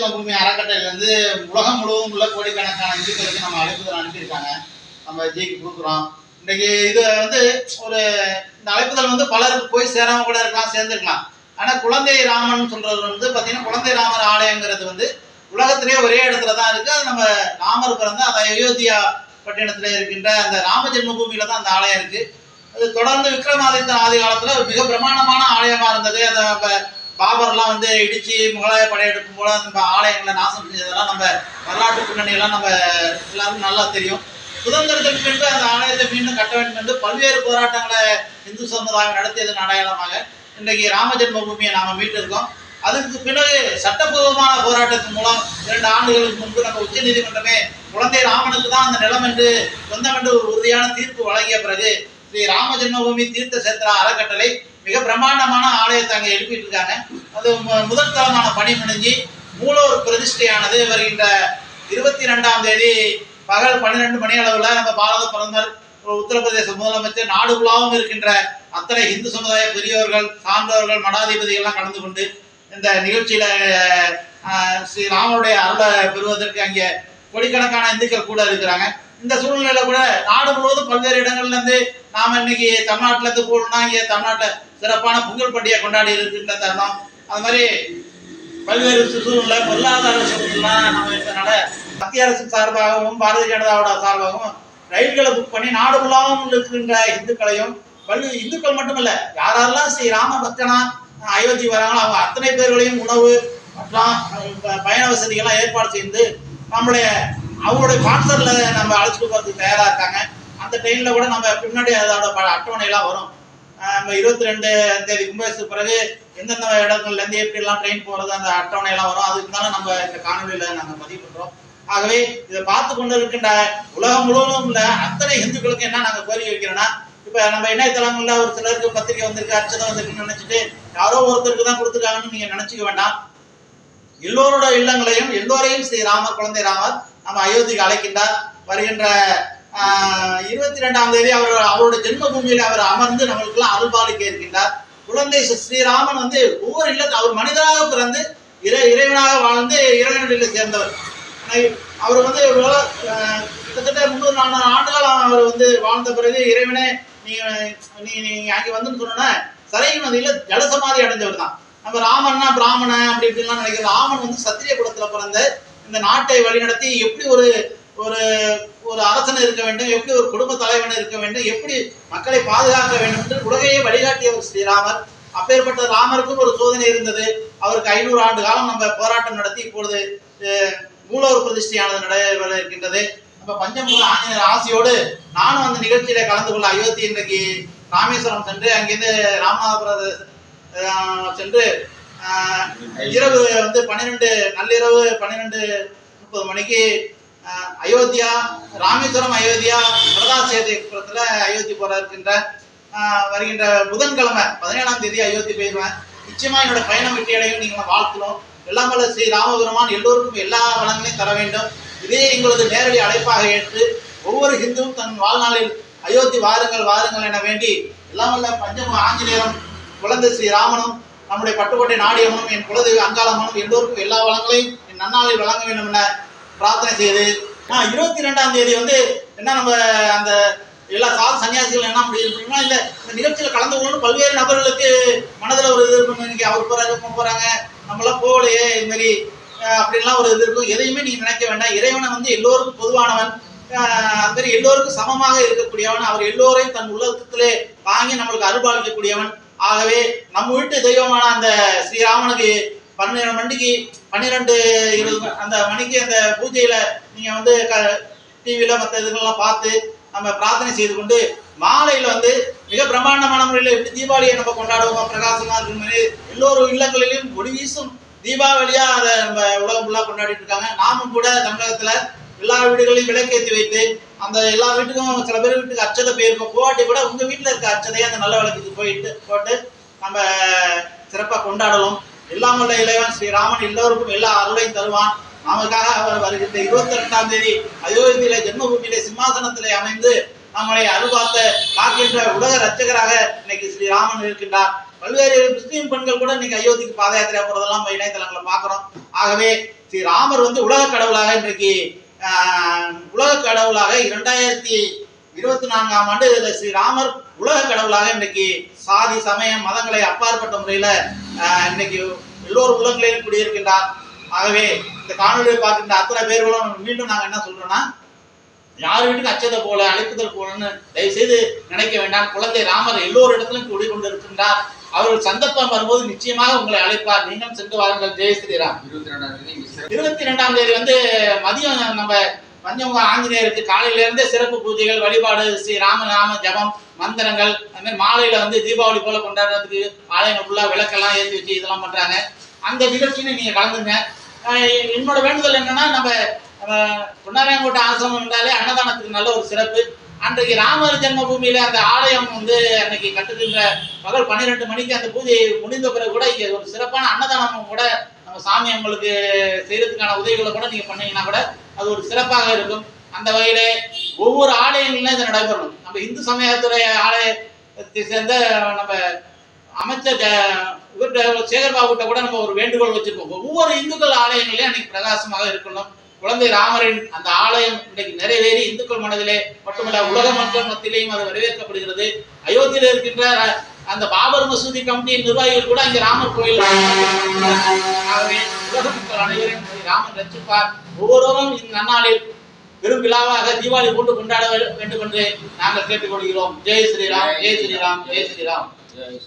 ராம பூமி அறக்கட்டளையிலேருந்து உலகம் முழுவதும் உள்ள கோடிக்கணக்கான இந்துக்களுக்கு நம்ம அழைப்புதல் அனுப்பியிருக்காங்க. நம்ம ஜிக்கு கொடுக்குறோம். இன்றைக்கி இது வந்து ஒரு இந்த அழைப்புதல் வந்து பலருக்கு போய் சேராமல் கூட இருக்கலாம் சேர்ந்துருக்கலாம். ஆனால் குழந்தை ராமன் சொல்றது வந்து பார்த்திங்கன்னா குழந்தை ராமர் ஆலயங்கிறது வந்து உலகத்திலேயே ஒரே இடத்துல தான் இருக்குது அது நம்ம ராமர் பிறந்த அந்த அயோத்தியா பட்டினத்தில் இருக்கின்ற அந்த ராம ஜென்மபூமியில தான் அந்த ஆலயம் இருக்குது அது தொடர்ந்து விக்ரமாதித்தன் ஆதி காலத்தில் மிக பிரமாண்டமான ஆலயமாக இருந்தது. அதை நம்ம பாபர்லாம் வந்து இடிச்சு முகலாய படையெடுக்கும் போல நம்ம ஆலயங்களை நாசம் செஞ்சதெல்லாம் நம்ம வரலாற்று பின்னணியெல்லாம் நம்ம எல்லாருக்கும் நல்லா தெரியும். சுதந்திரத்திற்கு பின்பு அந்த ஆலயத்தை மீண்டும் கட்ட வேண்டும் என்று பல்வேறு போராட்டங்களை இந்து சமுதாயம் நடத்தியதன் அடையாளமாக இன்றைக்கு ராம ஜென்மபூமியை நாம மீட்டிருக்கோம். அதுக்கு பிறகு சட்டப்பூர்வமான போராட்டத்தின் மூலம் இரண்டு ஆண்டுகளுக்கு முன்பு நம்ம உச்ச நீதிமன்றமே குழந்தை ராமனுக்கு தான் அந்த நிலம் என்று சொந்தம் என்று ஒரு உறுதியான தீர்ப்பு வழங்கிய பிறகு ஸ்ரீ ராம ஜென்மபூமி தீர்த்த சேத்திரா அறக்கட்டளை மிக பிரம்மாண்டமான ஆலயத்தை அங்கே எழுப்பிட்டு இருக்காங்க அது முதல் தளமான பணி முடிஞ்சு மூலவர் பிரதிஷ்டையானது. வருகின்ற இருபத்தி ரெண்டாம் தேதி பகல் பன்னிரெண்டு மணி அளவில் நம்ம பாரத பிரதமர் உத்தரப்பிரதேச முதலமைச்சர் நாடு ஃபுல்லாவும் இருக்கின்ற அத்தனை இந்து சமுதாய பெரியோர்கள் சார்ந்தவர்கள் மடாதிபதிகள்லாம் கலந்து கொண்டு இந்த நிகழ்ச்சியில ஸ்ரீ ராமனுடைய அருளை பெறுவதற்கு அங்கே கோடிக்கணக்கான இந்துக்கள் கூட இருக்கிறாங்க. இந்த சூழ்நிலையில கூட நாடு முழுவதும் பல்வேறு இடங்கள்ல இருந்து நாம இன்னைக்கு தமிழ்நாட்டுல இருந்து போகணும்னா இங்கே தமிழ்நாட்டில் சிறப்பான பொங்கல் பண்டிகை கொண்டாடி இருக்கின்ற தருணம். அது மாதிரி பல்வேறு சூழ்நிலை பொருளாதார சூழ்நிலை நம்ம இருக்கிறனால மத்திய அரசு சார்பாகவும் பாரதிய ஜனதாவோட சார்பாகவும் ரயில்களை புக் பண்ணி நாடு முழுவதும் இருக்கின்ற இந்துக்களையும் பல்வேறு இந்துக்கள் மட்டுமல்ல யாரெல்லாம் ஸ்ரீ ராம பக்தனா அயோத்தி வராங்களோ அவங்க அத்தனை பேர்களையும் உணவு மற்றும் பயண வசதிகள்லாம் ஏற்பாடு செய்து நம்மளுடைய அவங்களுடைய ஸ்பான்சர்ல நம்ம அழைச்சிட்டு போறதுக்கு தயாரா இருக்காங்க. அந்த ட்ரெயின்ல கூட நம்ம பின்னாடி அதோட அட்டவணை எல்லாம் வரும். நம்ம இருபத்தி ரெண்டு தேதி கும்பேசுக்கு பிறகு எந்தெந்த இடங்கள்ல இருந்து எப்படி எல்லாம் ட்ரெயின் போறது அந்த அட்டவணை எல்லாம் வரும். அதுக்கு தானே நம்ம இந்த காணொலியில நாங்க பதிவு பண்றோம். ஆகவே இதை பார்த்து கொண்டு இருக்கின்ற உலகம் முழுவதும் உள்ள அத்தனை இந்துக்களுக்கு என்ன நாங்க கோரிக்கை வைக்கிறோம்னா இப்ப நம்ம இணையதளங்கள்ல ஒரு சிலருக்கு பத்திரிக்கை வந்திருக்கு அர்ச்சனை வந்திருக்குன்னு நினைச்சிட்டு யாரோ ஒருத்தருக்கு தான் கொடுத்துருக்காங்கன்னு நீங்க நினைச்சுக்க வேண்டாம். எல்லோரோட இல்லங்களையும் எல்லோரையும் ஸ்ரீ ராமர் குழந்தை ராமர் நம்ம அயோத்திக்கு அழைக்கின்றார். வருகின்ற இருபத்தி ரெண்டாம் தேதி அவர் அவரோட ஜென்மபூமியில அவர் அமர்ந்து நம்மளுக்கெல்லாம் அருள்பாலிக்க இருக்கின்றார் குழந்தை ஸ்ரீராமன் வந்து ஒவ்வொரு இல்லத்து அவர் மனிதராக பிறந்து இறை இறைவனாக வாழ்ந்து இறைவனில் சேர்ந்தவர். அவர் வந்து கிட்டத்தட்ட முந்நூறு நானூறு ஆண்டுகள் அவர் வந்து வாழ்ந்த பிறகு இறைவனே நீங்க நீ நீங்க அங்கே வந்துன்னு சொன்னா சரை நதியில ஜலசமாதி அடைஞ்சவர் தான். நம்ம ராமன்னா பிராமணன் அப்படி இப்படிலாம் நினைக்கிறது. ராமன் வந்து சத்திரிய குலத்துல பிறந்த இந்த நாட்டை வழிநடத்தி எப்படி ஒரு ஒரு ஒரு அரசன் இருக்க வேண்டும் எப்படி ஒரு குடும்ப தலைவன் இருக்க வேண்டும் எப்படி மக்களை பாதுகாக்க வேண்டும் என்று உலகையே வழிகாட்டியவர் ஸ்ரீராமர். அப்பேற்பட்ட ராமருக்கும் ஒரு சோதனை இருந்தது. அவருக்கு ஐநூறு ஆண்டு காலம் நம்ம போராட்டம் நடத்தி இப்பொழுது மூலவர் பிரதிஷ்டையானது நடைபெற இருக்கின்றது நம்ம பஞ்சமுக ஆஞ்சநேயர் ஆசையோடு நானும் அந்த நிகழ்ச்சியில கலந்து கொள்ள அயோத்தி இன்றைக்கு ராமேஸ்வரம் சென்று அங்கிருந்து ராமநாதபுர சென்று இரவு வந்து பன்னிரெண்டு நள்ளிரவு பன்னிரெண்டு முப்பது மணிக்கு அயோத்தியா ராமேஸ்வரம் அயோத்தியா பிரதாசேதி எக்ஸ்பிரஸ்ல அயோத்தி போற இருக்கின்ற வருகின்ற புதன்கிழமை பதினேழாம் தேதி அயோத்தி போயிடுவேன். நிச்சயமா என்னோட பயணம் வெற்றியடையும் நீங்க வாழ்த்தணும். எல்லாம் வல்ல ஸ்ரீ ராமபுரமான் எல்லோருக்கும் எல்லா வளங்களையும் தர வேண்டும். இதே எங்களது நேரடி அழைப்பாக ஏற்று ஒவ்வொரு ஹிந்துவும் தன் வாழ்நாளில் அயோத்தி வாருங்கள் வாருங்கள் என வேண்டி எல்லாம் வல்ல பஞ்சம ஆஞ்சநேயரும் குழந்தை ஸ்ரீராமனும் நம்முடைய பட்டுக்கோட்டை நாடியம்மனும் என் குலதெய்வ அங்காளம்மனும் எல்லோருக்கும் எல்லா வளங்களையும் என் நன்னாளில் வழங்க வேண்டும் என பிரார்த்தனை செய்து இருபத்தி ரெண்டாம் தேதி வந்து என்ன நம்ம அந்த எல்லா சாது சன்னியாசிகள் என்ன முடியுமா இல்லை இந்த நிகழ்ச்சியில் கலந்து கொண்டு பல்வேறு நபர்களுக்கு மனதில் ஒரு இது இருக்கும். இன்னைக்கு அவர் போகிறாங்க இவங்க போகிறாங்க நம்மளாம் போகலையே இது மாதிரி அப்படின்லாம் ஒரு இது இருக்கும். எதையுமே நீங்கள் நினைக்க வேண்டாம். இறைவனை வந்து எல்லோருக்கும் பொதுவானவன் அஹ், அது மாதிரி எல்லோருக்கும் சமமாக இருக்கக்கூடியவன் அவர் எல்லோரையும் தன் உள்ளத்திலே வாங்கி நம்மளுக்கு அருள்பாலிக்கக்கூடியவன். ஆகவே நம்ம வீட்டு தெய்வமான அந்த ஸ்ரீராமனுக்கு பன்னிரெண்டு மணிக்கு பன்னிரெண்டு இருபது அந்த மணிக்கு அந்த பூஜையில நீங்க வந்து டிவியில மற்ற இதுகளெல்லாம் பார்த்து நம்ம பிரார்த்தனை செய்து கொண்டு மாலையில வந்து மிக பிரம்மாண்டமான முறையில் எப்படி தீபாவளியை நம்ம கொண்டாடுவோம் பிரகாசமா இருக்கும் மாதிரி எல்லோரும் இல்லங்களிலும் ஒளி வீசும் தீபாவளியா அதை நம்ம உலகம் ஃபுல்லா கொண்டாடிட்டு இருக்காங்க. நாமும் கூட தமிழகத்துல எல்லா வீடுகளையும் விளக்கேற்றி வைத்து அந்த எல்லா வீட்டுக்கும் சில பேர் வீட்டுக்கு அச்சதை போயிருக்கும் போகாட்டி கூட உங்க வீட்டுல இருக்க அச்சதையை அந்த நல்ல விளக்குக்கு போயிட்டு போட்டு நம்ம சிறப்பா கொண்டாடலாம். எல்லாம் வல்ல இளைவன் ஸ்ரீராமன் எல்லோருக்கும் எல்லா அருளையும் தருவான். நமக்காக அவர் வருகின்ற இருபத்தி ரெண்டாம் தேதி அயோத்தியில ஜென்மபூமியிலே சிம்மாசனத்திலே அமைந்து நம்மளை அருள்பார்த்த காக்கின்ற உலக ரச்சகராக இன்னைக்கு ஸ்ரீராமன் இருக்கின்றார். பல்வேறு முஸ்லீம் பெண்கள் கூட இன்னைக்கு அயோத்திக்கு பாத யாத்திரை போறதெல்லாம் நம்ம இணையதளங்களை பார்க்குறோம். ஆகவே ஸ்ரீ ராமர் வந்து உலக கடவுளாக இன்றைக்கு உலக கடவுளாக இரண்டாயிரத்தி இருபத்தி நான்காம் ஆண்டு இதில் ஸ்ரீராமர் உலக கடவுளாக இன்னைக்கு சாதி சமயம் மதங்களை அப்பாற்பட்ட முறையில் இன்னைக்கு எல்லோரும் உலகங்களிலும் குடியிருக்கின்றார். ஆகவே இந்த காணொலியை பார்க்கின்ற அத்தனை பேர்களும் மீண்டும் நாங்கள் என்ன சொல்றோம்னா யார் வீட்டுக்கு அச்சதை போல அழைப்புதல் போலன்னு தயவு செய்து நினைக்க வேண்டாம். குழந்தை ராமர் எல்லோரு இடத்திலும் குடிகொண்டு இருக்கின்றார் அவர்கள் சந்தர்ப்பம் வரும்போது நிச்சயமாக உங்களை அழைப்பார். நீங்கள் சென்று வாருங்கள். ஜெய் ஸ்ரீராம். இருபத்தி ரெண்டாம் தேதி இருபத்தி ரெண்டாம் தேதி வந்து மதியம் நம்ம மஞ்சவங்க ஆஞ்சநேயருக்கு காலையில இருந்தே சிறப்பு பூஜைகள் வழிபாடு ஸ்ரீ ராம ஜபம் மந்திரங்கள் அது மாதிரி மாலையில வந்து தீபாவளி போல கொண்டாடுறதுக்கு ஆலயங்கள் ஃபுல்லா விளக்கெல்லாம் ஏற்றி வச்சு இதெல்லாம் பண்றாங்க. அந்த நிகழ்ச்சியில நீங்க கலந்துங்க என்னோட வேண்டுதல் என்னன்னா நம்ம அஹ், பொன்னாராயங்கோட்டை ஆசிரமம் என்றாலே அன்னதானத்துக்கு நல்ல ஒரு சிறப்பு. அன்றைக்கு ராமர் ஜென்மபூமியில அந்த ஆலயம் வந்து அன்னைக்கு கட்டுகின்ற பகல் பன்னிரெண்டு மணிக்கு அந்த பூஜை முடிந்த பிறகு கூட இங்க ஒரு சிறப்பான அன்னதானமும் கூட நம்ம சாமி உங்களுக்கு செய்யறதுக்கான உதவிகளை கூட நீங்க பண்ணீங்கன்னா கூட அது ஒரு சிறப்பாக இருக்கும். அந்த வகையிலே ஒவ்வொரு ஆலயங்களிலும் இது நடைபெறணும் நம்ம இந்து சமயத்துறை ஆலயத்தை சேர்ந்த நம்ம அமைச்சர் ஜ- இவர்கிட்ட சேகர் பாபுட்ட கூட நம்ம ஒரு வேண்டுகோள் வச்சிருக்கோம். ஒவ்வொரு இந்துக்கள் ஆலயங்களையும் அன்னைக்கு பிரகாசமாக இருக்கணும் குழந்தை ராமரின் அந்த ஆலயம் இன்றைக்கு நிறைவேறி இந்துக்கள் மனதிலே மட்டுமல்ல உலக மக்கள் மத்தியிலேயும் அது வரவேற்கப்படுகிறது. அயோத்தியில் இருக்கின்ற அந்த பாபர் மசூதி கமிட்டியின் நிர்வாகிகள் கூட இங்கே ராமர் கோயில் ஆகவே உலக மக்கள் அனைவரையும் ராமன் ரட்சிப்பார் ஒவ்வொருவரும் இந்த நன்னாளில் பெரும் விழாவாக தீபாவளி போட்டு கொண்டாட வேண்டும் என்று நாங்கள் கேட்டுக்கொள்கிறோம். ஜெய் ஸ்ரீராம் ஜெய் ஸ்ரீராம் ஜெய் ஸ்ரீராம். ஜெய்